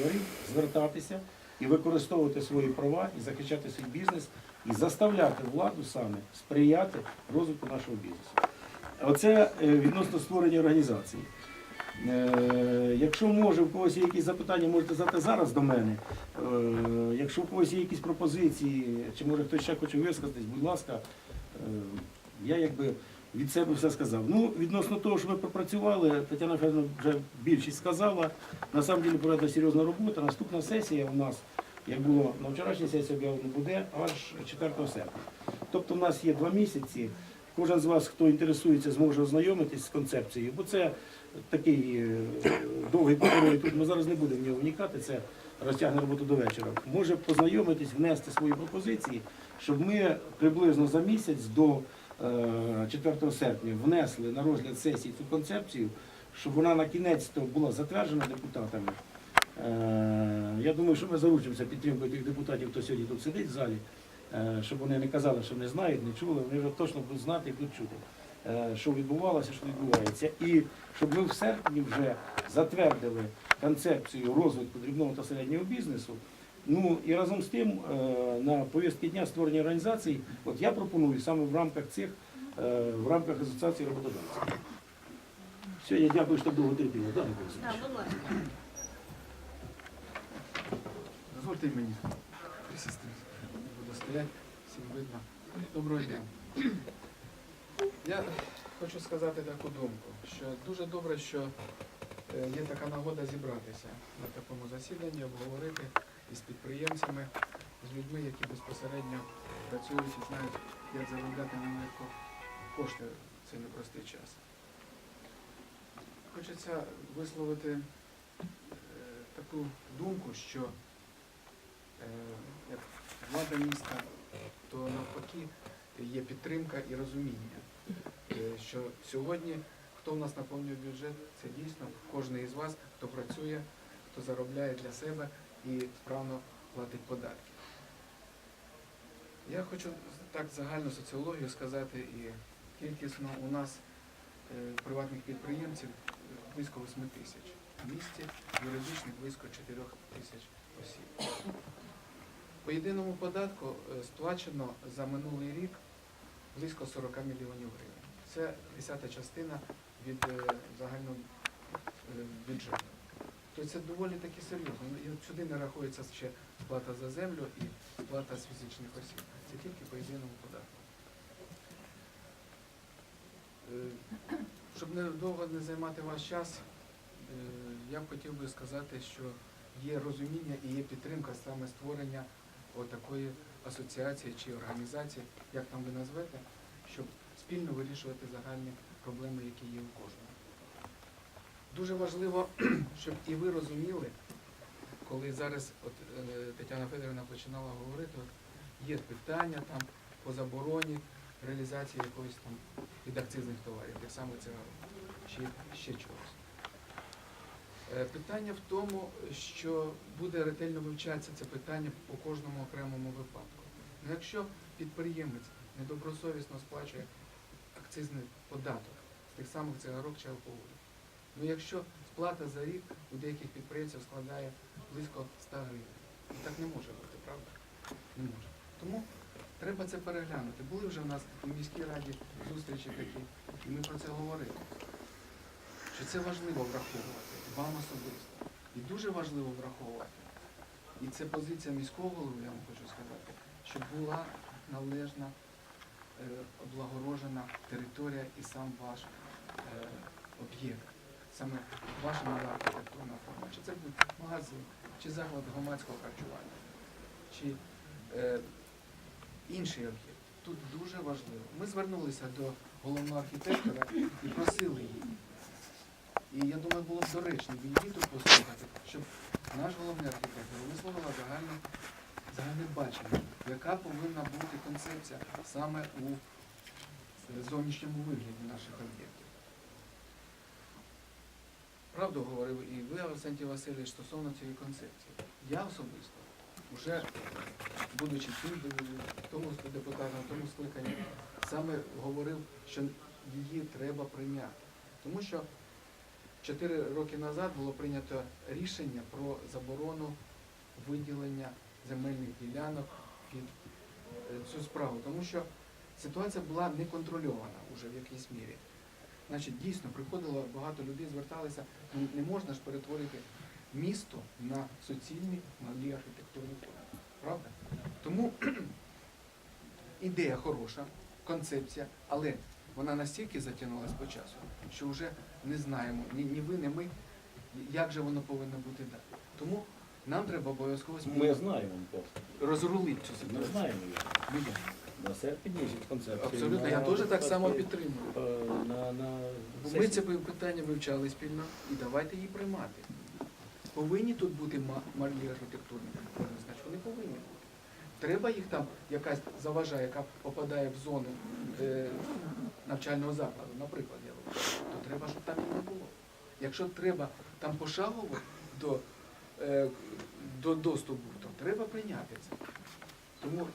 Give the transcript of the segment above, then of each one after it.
договорів, звертатися і використовувати свої права, і захищати свій бізнес, і заставляти владу саме сприяти розвитку нашого бізнесу. Оце е, відносно створення організації. Е, Якщо може, в когось є якісь запитання, можете задати зараз до мене. Е, Якщо у когось є якісь пропозиції, чи може хтось ще хоче висказатись, будь ласка, я якби від себе все сказав. Ну, відносно того, що ви пропрацювали, Тетяна Федоровна вже більшість сказала. На самом проведена серйозна робота. Наступна сесія у нас, як було на вчорашній сесії об'явлено, буде аж 4 серпня. Тобто в нас є два місяці. Кожен з вас, хто інтересується, зможе ознайомитись з концепцією, бо це такий е, довгий паперовий, тут ми зараз не будемо в нього вникати, це розтягне роботу до вечора. Може познайомитись, внести свої пропозиції, щоб ми приблизно за місяць до 4 серпня внесли на розгляд сесії цю концепцію, щоб вона на кінець то була затверджена депутатами. Е, Я думаю, що ми заручимося підтримкою тих депутатів, хто сьогодні тут сидить в залі, е, щоб вони не казали, що не знають, не чули, вони вже точно будуть знати і будуть чути, е, що відбувалося, що відбувається. І щоб ми в серпні вже затвердили концепцію розвитку дрібного та середнього бізнесу. Ну і разом з тим е, на повістки дня створення організацій, от я пропоную саме в рамках цих, е, в рамках асоціації роботодавців. Все, я дякую, що довго терпіли. Да, Так, будь ласка. Дозвольте мені присісти. Буду стояти, всім видно. Доброго дня. Я хочу сказати таку думку, що дуже добре, що е, є така нагода зібратися на такому засіданні, обговорити із підприємцями, з людьми, які безпосередньо працюють і знають, як заробляти на кошти в цей непростий час. Хочеться висловити е, таку думку, що е, як влада міста, то навпаки є підтримка і розуміння, е, що сьогодні хто в нас наповнює бюджет, це дійсно кожен із вас, хто працює, хто заробляє для себе і справно платить податки. Я хочу так загальну соціологію сказати, і кількісно у нас е, приватних підприємців е, близько 8 тисяч. В місті юридичних близько 4 тисяч осіб. По єдиному податку е, сплачено за минулий рік близько 40 мільйонів гривень. Це десята частина від загального бюджету. Тобто це доволі таки серйозно. Ну, І сюди не рахується ще сплата за землю і сплата з фізичних осіб. Це тільки по єдиному податку. Е, Щоб не довго не займати ваш час, е, я б хотів би сказати, що є розуміння і є підтримка саме створення отакої асоціації чи організації, як там ви назвете, щоб спільно вирішувати загальні проблеми, які є у кожного. Дуже важливо, щоб і ви розуміли, коли зараз от, е, Тетяна Федорівна починала говорити, от, є питання там по забороні реалізації якогось там від акцизних товарів, як саме цигарок, чи ще чогось. Е, Питання в тому, що буде ретельно вивчатися це питання по кожному окремому випадку. Ну, якщо підприємець недобросовісно сплачує акцизний податок з тих самих цигарок чи алкоголю, ну якщо сплата за рік у деяких підприємців складає близько 100 гривень, так не може бути, правда? Не може. Тому треба це переглянути. Були вже в нас у міській раді зустрічі такі, і ми про це говорили що це важливо враховувати вам особисто. І дуже важливо враховувати. І це позиція міського голови, я вам хочу сказати, щоб була належна, е, облагорожена територія і сам ваш е, об'єкт, саме ваша нова архітектурна форма. Чи це буде магазин, чи заклад громадського харчування, чи е, інший об'єкт. Тут дуже важливо. Ми звернулися до головного архітектора і просили її. І я думаю, було б доречно її тут послухати, щоб наш головний архітектор висловила загальне, загальне бачення, яка повинна бути концепція саме у зовнішньому вигляді наших об'єктів. Правду говорив і ви, Арсентій Васильович, стосовно цієї концепції. Я особисто, вже будучи тим тому депутатом, тому скликанні, саме говорив, що її треба прийняти. Тому що Чотири роки назад було прийнято рішення про заборону виділення земельних ділянок під е, цю справу, тому що ситуація була неконтрольована вже в якійсь мірі. Значить, дійсно приходило багато людей, зверталися. Ну, Не можна ж перетворити місто на суцільні малі архітектурні форми. Правда? Тому ідея хороша, концепція, але вона настільки затягнулася по часу, що вже не знаємо ні, ні ви, ні ми, як же воно повинно бути далі. Тому нам треба обов'язково Ми знаємо розрулити цю Ми ситуацію. знаємо. Ну, як? На серпні є концепція. Абсолютно, я теж так само підтримую. Е, На, на Ми це питання вивчали спільно і давайте її приймати. Повинні тут бути ма- малі архітектурні значить вони повинні бути. Треба їх там якась заважає, яка попадає в зону е, навчального закладу, наприклад, я говорю, то треба, щоб там їх не було. Якщо треба там пошагово до, е, до доступу, то треба прийняти це. Тому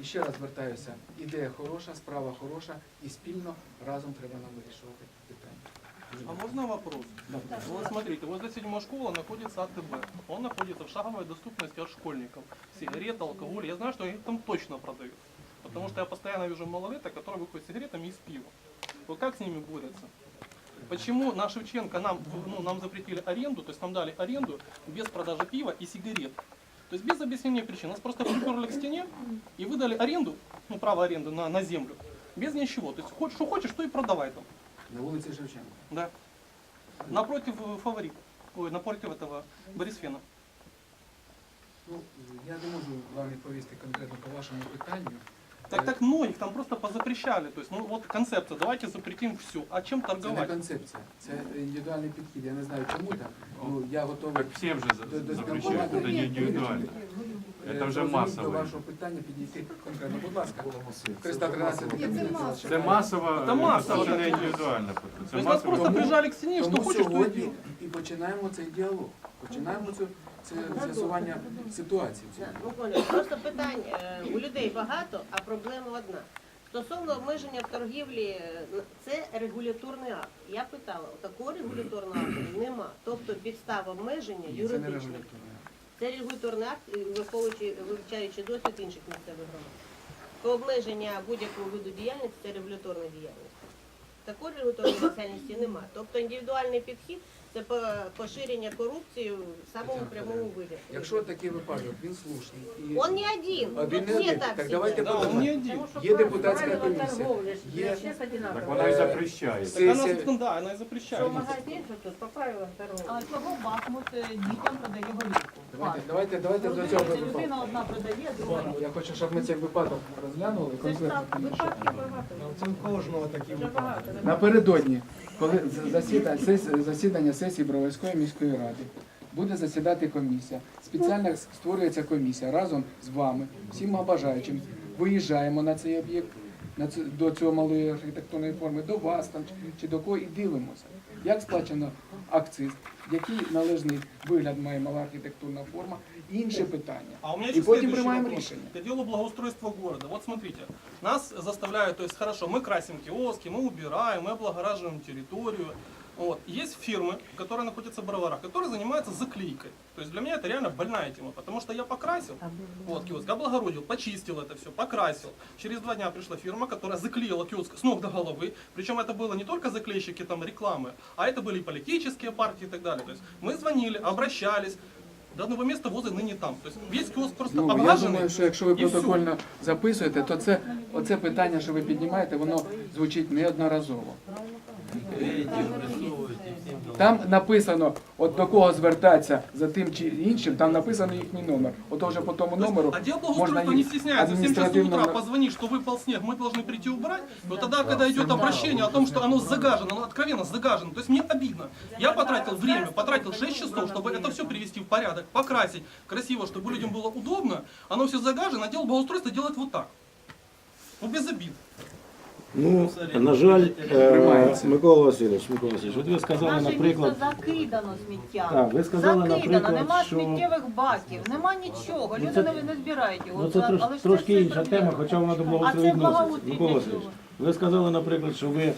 і ще раз звертаюся, ідея хороша, справа хороша, і спільно разом треба нам вирішувати питання. Дуже А дякую. можно вопрос? Вот смотрите, возле седьмой школы находится АТБ. Он находится в шаговой доступности от школьников. Сигареты, алкоголь. Я знаю, что их там точно продают. Потому что я постоянно вижу малолеток, которые выходят с сигаретами и с пивом. Вот как с ними борются? Почему на Шевченко нам, ну, нам запретили аренду, то есть нам дали аренду без продажи пива и сигарет? То есть без объяснения причин. Нас просто приперли к стене и выдали аренду, ну, право аренды на, на землю. Без ничего. То есть хочешь, что хочешь, то и продавай там. На вулиці Шевченка. Да. Напротив э, фаворита. Ой, напротив этого Борисфена. Ну, я не можу вам відповісти конкретно по вашому питанню. Так так многих там просто позапрещали. То есть, ну вот концепция, давайте запретим все. А чем Це не торговать? концепція, це індивідуальний підхід. Я не знаю чому так. Ну, я готовий Так всем же за- до, до запрещают, спілкування. это не индивидуально. Е, Это вже розумію, масово. До вашого питання підійти конкретно. Будь ласка, 313 Ні, це масово. Це масово, Це масово, це не так. індивідуально. То Це есть нас масово. просто прижали к стене, что Тому хочешь, то и сьогодні делай. і починаємо цей діалог. Починаємо цю це з'ясування ситуації. в цьому. Так, просто питань е, у людей багато, а проблема одна. Стосовно обмеження в торгівлі, е, це регуляторний акт. Я питала, такого регуляторного акту нема. Тобто підстав обмеження Ні, Це не юридичних. регуляторний. Це регуляторний акт, і враховуючи, вивчаючи досвід інших місцевих громад. То обмеження будь-якого виду діяльності це регуляторна діяльність. Такої діяльності немає. Тобто індивідуальний підхід це поширення корупції в самому прямому вигляді. Якщо такий випадок, він слушний. І... Он не один. А він Тут не один. так Так давайте Да, подумаємо. один. Є депутатська комісія. Є Так вона і запрещає. Так она, Сессия- собственно, да, она и запрещает. тут по правилам торговли. А чого Бахмут дітям продає горілку? Давайте, давайте, давайте до цього Розумієте, випадку. одна продає, друга. Я хочу, щоб ми цей випадок розглянули конкретно. Це у кожного такі випадки. Напередодні, коли засідання, сес- засідання сесії Броварської міської ради, буде засідати комісія. Спеціально створюється комісія разом з вами, всіма бажаючим. Виїжджаємо на цей об'єкт, до цього малої архітектурної форми, до вас там чи до кого і дивимося, як сплачено акциз, який належний вигляд має мала архітектурна форма, і інші питання. А у меня И еще потім следующий приймаємо вопрос. рішення. К делу благоустройства города. Вот смотрите, нас заставляют, то есть хорошо, мы красим киоски, мы убираем, мы облагораживаем территорию. Вот. Есть фирмы, которые находятся в Броварах, которые занимаются заклейкой. То есть для меня это реально больная тема, потому что я покрасил, вот киоск, облагородил, почистил это все, покрасил. Через два дня пришла фирма, которая заклеила киоск с ног до головы. Причем это было не только заклейщики там рекламы, а это были и политические партии и так далее. То есть мы звонили, обращались, до одного места возле ныне там. То есть весь киоск просто Ну, я обгаженный. думаю, що якщо ви і всё. протокольно записуєте, то це оце питання, що ви піднімаєте, воно звучить неодноразово. Там написано, от до кого звертатися за тим чи іншим, там написано їхній номер. Ото вже по тому То есть номеру Отдел можна благоустройства не їх стесняется. В 7 часов адміністративно... утра позвонить, что выпал снег, мы должны прийти убрать. Но тогда, когда идет обращение о том, что оно загажено, оно откровенно загажено, то есть мне обидно. Я потратил время, потратил 6 часов, чтобы это все привести в порядок, покрасить красиво, чтобы людям было удобно. Оно все загажено, отдел благоустройства делает вот так. Ну без обид. Ну, на жаль, е, Микола Васильович, Микола Васильович, от ви сказали, Наше наприклад, місто закидано сміттям. Так, ви сказали, закидано, наприклад, нема що- сміттєвих баків, нема нічого. Ну, Люди це- не, не збирають його. ну це трош, ж трошки все інша проблема. тема, хоча вона до А це благоустрою відноситься. благоустрій Микола для Васильович. Ви сказали, наприклад, що ви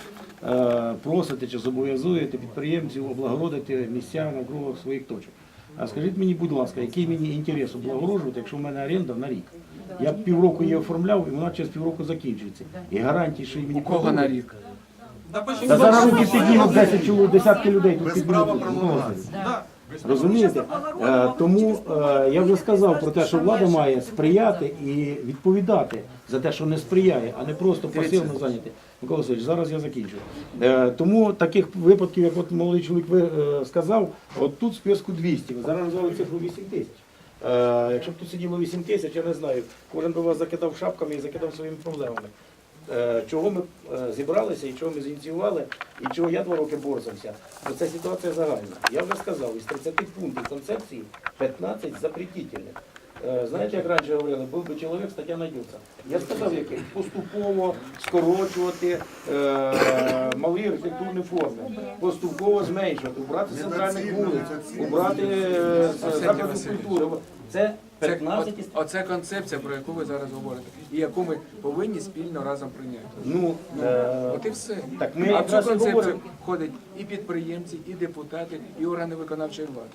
е, просите чи зобов'язуєте підприємців облагородити місця навколо своїх точок. А скажіть мені, будь ласка, який мені інтерес облагороджувати, якщо в мене оренда на рік? Я півроку її оформляв, і вона через півроку закінчується. І гарантії, що мені У кого на рік? Та зараз руки піднімуть 10 чоловік, десятки людей тут піднімуть. Розумієте? Е, Тому е, я вже сказав про те, що влада має сприяти і відповідати за те, що не сприяє, а не просто пасивно зайняти. Микола Васильович, зараз я закінчу. Е, Тому таких випадків, як от молодий чоловік ви е, сказав, от тут в списку 200. Ви зараз назвали цифру 8 тисяч. Е, Якщо б тут сиділо 8 тисяч, я не знаю, кожен би вас закидав шапками і закидав своїми проблемами. Е, Чого ми е, зібралися і чого ми зініціювали, і чого я два роки борсався, бо це ситуація загальна. Я вже сказав, із 30 пунктів концепції 15 запретительних. Е, Знаєте, як раніше говорили, був би чоловік, стаття знайдеться. Я сказав, яких поступово скорочувати е, малі архітектурні форми, поступово зменшувати, убрати центральних вулиць, убрати е, заклади культури. Це Це, 15 от, оце концепція, про яку ви зараз говорите, і яку ми повинні спільно разом прийняти. Ну, е, От і все. так ми а в цю концепцію говоримо. входять і підприємці, і депутати, і органи виконавчої влади.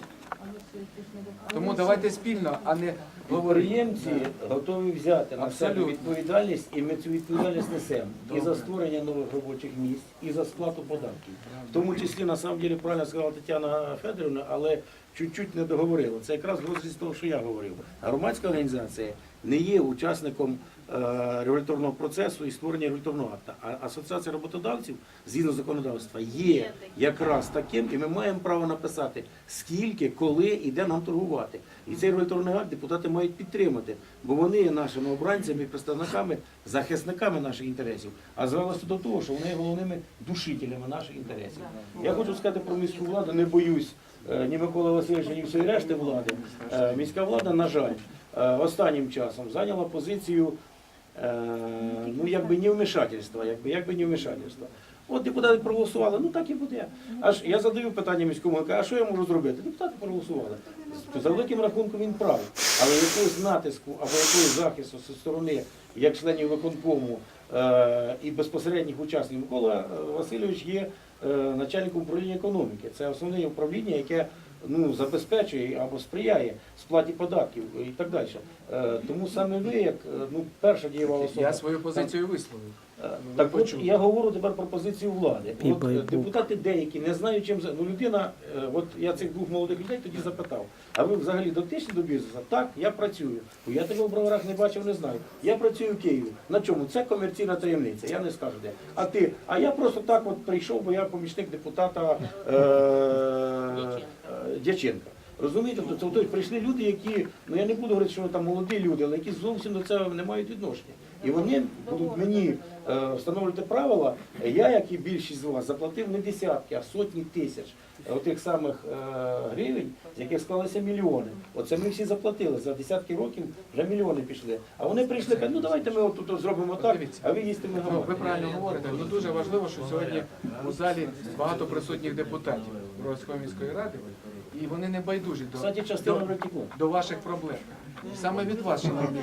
Тому давайте спільно, а не говорити. Підприємці готові взяти на себе відповідальність, і ми цю відповідальність несемо і за створення нових робочих місць, і за сплату податків. В тому числі, на самом деле, правильно сказала Тетяна Федорівна, але чуть-чуть не договорила. Це якраз розріз того, що я говорив. Громадська організація не є учасником е, регуляторного процесу і створення регуляторного акта. А асоціація роботодавців, згідно законодавства, є якраз таким, і ми маємо право написати, скільки, коли і де нам торгувати. І цей регуляторний акт депутати мають підтримати, бо вони є нашими обранцями, представниками, захисниками наших інтересів, а звелося до того, що вони є головними душителями наших інтересів. Я хочу сказати про міську владу, не боюсь ні Миколи Васильовича, ні всієї решти влади. Е, Міська влада, на жаль, е, останнім часом зайняла позицію е, ну, якби не вмішательства, якби, якби не вмішательства. От депутати проголосували, ну так і буде. Аж я задаю питання міському, голові, а що я можу зробити? Депутати проголосували. За великим рахунком він правий. Але якогось натиску або якогось захисту зі сторони як членів виконкому е, і безпосередніх учасників Микола е, Васильович є е, начальником управління економіки. Це основне управління, яке ну, забезпечує або сприяє сплаті податків і так далі. Е, тому саме ви, як е, ну, перша дієва особа. Я свою позицію висловив. Е, Так от я говорю тепер про позицію влади. От, е, депутати деякі не знають, чим ну людина. е, От я цих двох молодих людей тоді запитав. А ви взагалі дотичні до бізнесу? Так, я працюю. Бо я тебе в броварах не бачив, не знаю. Я працюю в Києві. На чому? Це комерційна таємниця. Я не скажу де. А ти? А я просто так от прийшов, бо я помічник депутата е, е, Дяченка. Розумієте, тобто, тобто прийшли люди, які, ну я не буду говорити, що там молоді люди, але які зовсім до цього не мають відношення. І вони будуть мені е, встановлювати правила. Я, як і більшість з вас, заплатив не десятки, а сотні тисяч отих самих е, гривень, з яких склалися мільйони. Оце ми всі заплатили. За десятки років вже мільйони пішли. А вони прийшли, кажуть, ну давайте ми отут от зробимо так, а ви їстиме Ну, ви правильно говорите. Ну дуже важливо, що сьогодні у залі багато присутніх депутатів Бровської міської ради, і вони не байдужі до, до, до ваших проблем. І саме від вас, шановні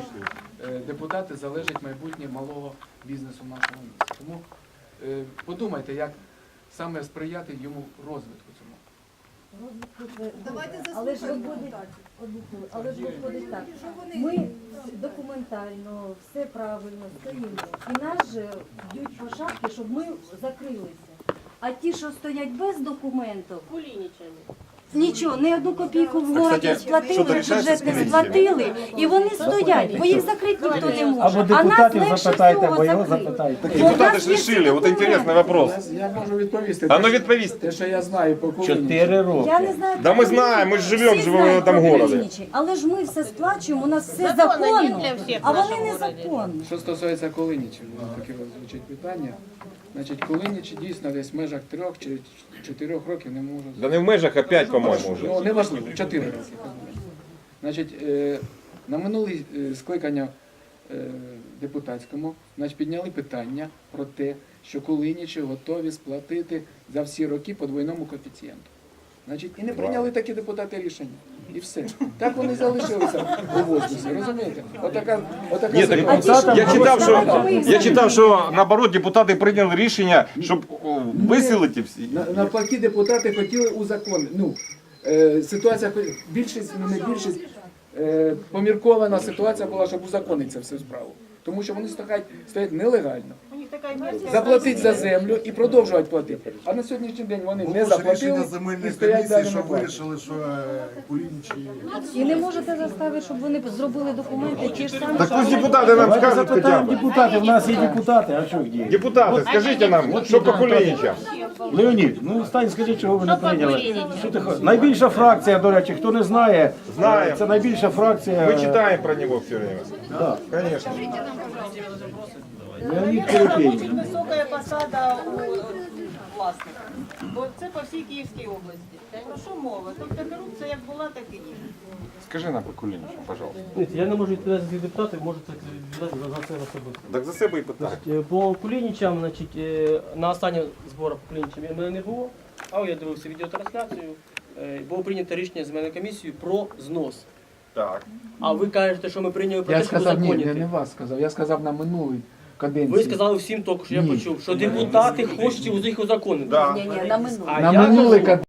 е, депутати, залежить майбутнє малого бізнесу в нашому місті. Тому е, подумайте, як саме сприяти йому розвитку цьому. Давайте Але ж виходить, але ж виходить так. Ми документально, все правильно стоїмо. І нас же б'ють по шапки, щоб ми закрилися. А ті, що стоять без документів, Кулінічами. нічого, не одну копійку в городі Кстати, сплатили, що-то рішається бюджет з не комісіями? сплатили, і вони стоять, бо їх закрити ніхто не може. Або А нас депутатів легше запитайте, всього або його закрити. запитайте. Бо в Депутаты нас ж є решили, всі вот интересный документи. вопрос. Я можу відповісти. А ну відповісти. Те, що я знаю по Кулинічу. Чотири роки. Я не знаю, Да про мы знаем, мы ж живем Всі в знають этом про городе. Кулінічі, Але ж ми все сплачуємо, у нас все Закон один законно, для всіх а в вони нашому незаконно. Що стосується Кулинічів, таке звучить питання. Значить, Кулинічі дійсно десь в межах трьох чи чотирьох років не можуть. Да не в межах, а 5, по-моему, уже. Ну, неважливо, чотири роки. Значить, е, на минуле скликання е, депутатському значить, підняли питання про те, що Кулинічі готові сплатити за всі роки по двойному коефіцієнту. Значить, і не прийняли такі депутати рішення. І все. Так вони залишилися у воздусі, розумієте? Отака, отака Ні, так ситуація. я читав, що я читав, що наоборот депутати прийняли рішення, щоб о, виселити всі. На- Навпаки, депутати хотіли узаконити. Ну, е, ситуація, більшість, ну не більшість, е, поміркована ситуація була, щоб узаконити цю всю справу. Тому що вони стоять, стоять нелегально. Заплатити за землю і продовжувати платити. А на сьогоднішній день вони не заплатили і стоять далі на платі. вирішили, що е, І не можете заставити, щоб вони зробили документи ті ж самі, Так пусть депутати нам скажуть хоча запитаємо б. депутати, в нас є депутати, а що де? Депутати, скажіть нам, що по Кулінічам? Леонід, ну стань, скажи, чого ви не прийняли. Що ти хочеш? Найбільша фракція, до речі, хто не знає, Знаємо. це найбільша фракція. Ми читаємо про нього все время. Да. Конечно. Леонід Дуже Перепєй. висока посада у власника. Бо це по всій Київській області. Про що мова? Тобто корупція як була, так і є. Скажи нам про Кулініча, пожалуйста. Я не можу відповідати за депутатів, можу це відповідати за себе особисто. Так за себе і питай. Е, По Кулінічам, значить, е, на останніх зборах по Кулінічам я- мене не було, але я дивився відеотрансляцію. Е, Було прийнято рішення з мене комісією про знос. Так. А ви кажете, що ми прийняли про Я те, щоб сказав, ні, не, узаконити. не вас сказав, я сказав на минулій каденції. Ви сказали всім тільки, що я Ні. почув, що депутати хочуть їх узаконити. Да. Ні, ні, на минуле. А на я кажу, каденції.